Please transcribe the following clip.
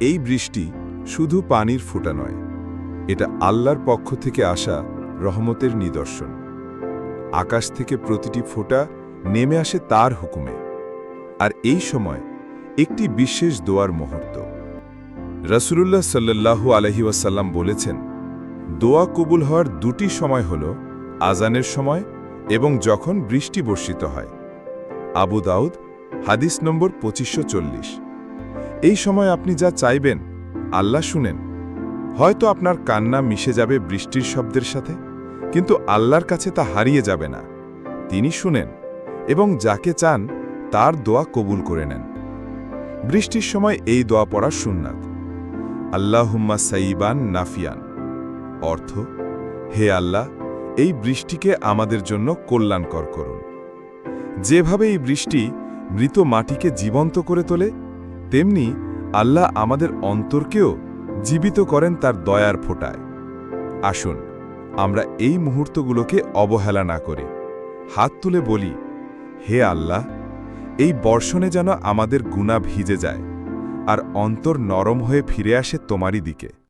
এই বৃষ্টি শুধু পানির ফোঁটা নয়, এটা আল্লাহর পক্ষ থেকে আসা রহমতের নিদর্শন। আকাশ থেকে প্রতিটি ফোঁটা নেমে আসে তার হুকুমে। আর এই সময় একটি বিশেষ দোয়ার মুহূর্ত। রসুলুল্লাহ সাল্লাল্লাহু আলহি ওয়াসাল্লাম বলেছেন, দোয়া কবুল হওয়ার দুটি সময় হল আজানের সময় এবং যখন বৃষ্টি বর্ষিত হয়। আবু দাউদ, হাদিস নম্বর পঁচিশশো চল্লিশ। এই সময় আপনি যা চাইবেন, আল্লাহ শুনেন। হয়তো আপনার কান্না মিশে যাবে বৃষ্টির শব্দের সাথে, কিন্তু আল্লাহর কাছে তা হারিয়ে যাবে না। তিনি শুনেন এবং যাকে চান, তার দোয়া কবুল করে নেন। বৃষ্টির সময় এই দোয়া পড়ার সুন্নাত। আল্লাহুম্মা সাইবান নাফিয়ান। অর্থ, হে আল্লাহ, এই বৃষ্টিকে আমাদের জন্য কল্যাণকর করুন। যেভাবে এই বৃষ্টি মৃত মাটিকে জীবন্ত করে তোলে তেমনি আল্লাহ আমাদের অন্তরকেও জীবিত করেন তার দয়ার ফোটায়। আসুন, আমরা এই মুহূর্তগুলোকে অবহেলা না করে। হাত তুলে বলি, হে আল্লাহ, এই বর্ষণে যেন আমাদের গুণা ভিজে যায়, আর অন্তর নরম হয়ে ফিরে আসে তোমারই দিকে।